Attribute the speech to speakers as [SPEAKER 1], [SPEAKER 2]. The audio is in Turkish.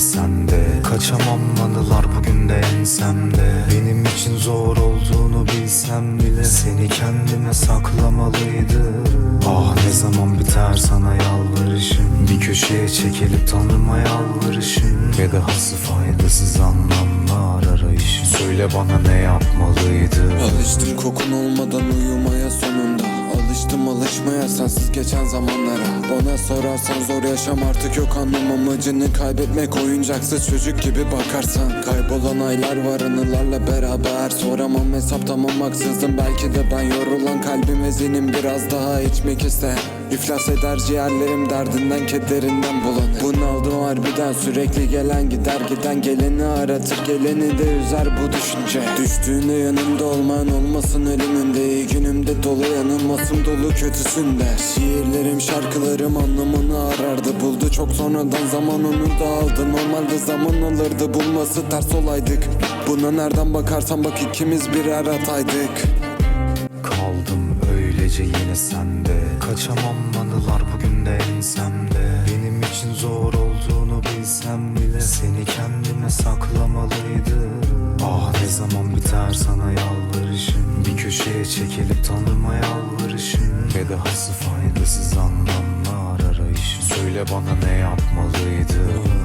[SPEAKER 1] sende. Kaçamam anılar bugün de ensemde. Benim için zor olduğunu bilsem bile Seni kendime saklamalıydım. Ah ne zaman biter sana yalvarışım? Bir köşeye çekilip tanrıma yalvarışım. Ve dahası faydasız anlamlar arayışım. Söyle bana ne yapmalıydım?
[SPEAKER 2] Alıştım kokun olmadan uyumaya Alıştım alışmaya sensiz geçen zamanlara. Bana sorarsan zor yaşam artık yok anlam amacını Kaybetmek oyuncaksı çocuk gibi bakarsan. Kaybolan aylar var anılarla beraber. Soramam hesap tamam haksızdım. Belki de ben Yorulan kalbim ve zihnim biraz daha içmek ister. İflas eder ciğerlerim derdinden kederinden bulanır. Bunaldım harbiden sürekli gelen gider giden Geleni aratır geleni de üzer bu düşünce. Düştüğünde yanımda olmayan olmasın ölümünde. İyi günümde dolu yanılmasın dolu kötüsünde Şiirlerim şarkılarım anlamını arardı Buldu. Çok sonradan zaman onu da aldı. Normalde zaman alırdı. Bulması ters olaydık? Buna nereden bakarsan bak ikimiz birer hataydık
[SPEAKER 1] Kaldım öylece yine sende. Kaçamam anılar bugün de ensemde. Benim için zor olduğunu bilsem bile Seni kendime saklamalıydım Ah ne zaman biter sana yalvarışım? Bir köşeye çekilip tanrıma yalvarışım Ve dahası faydasız anlamlar arayışım Söyle bana ne yapmalıydım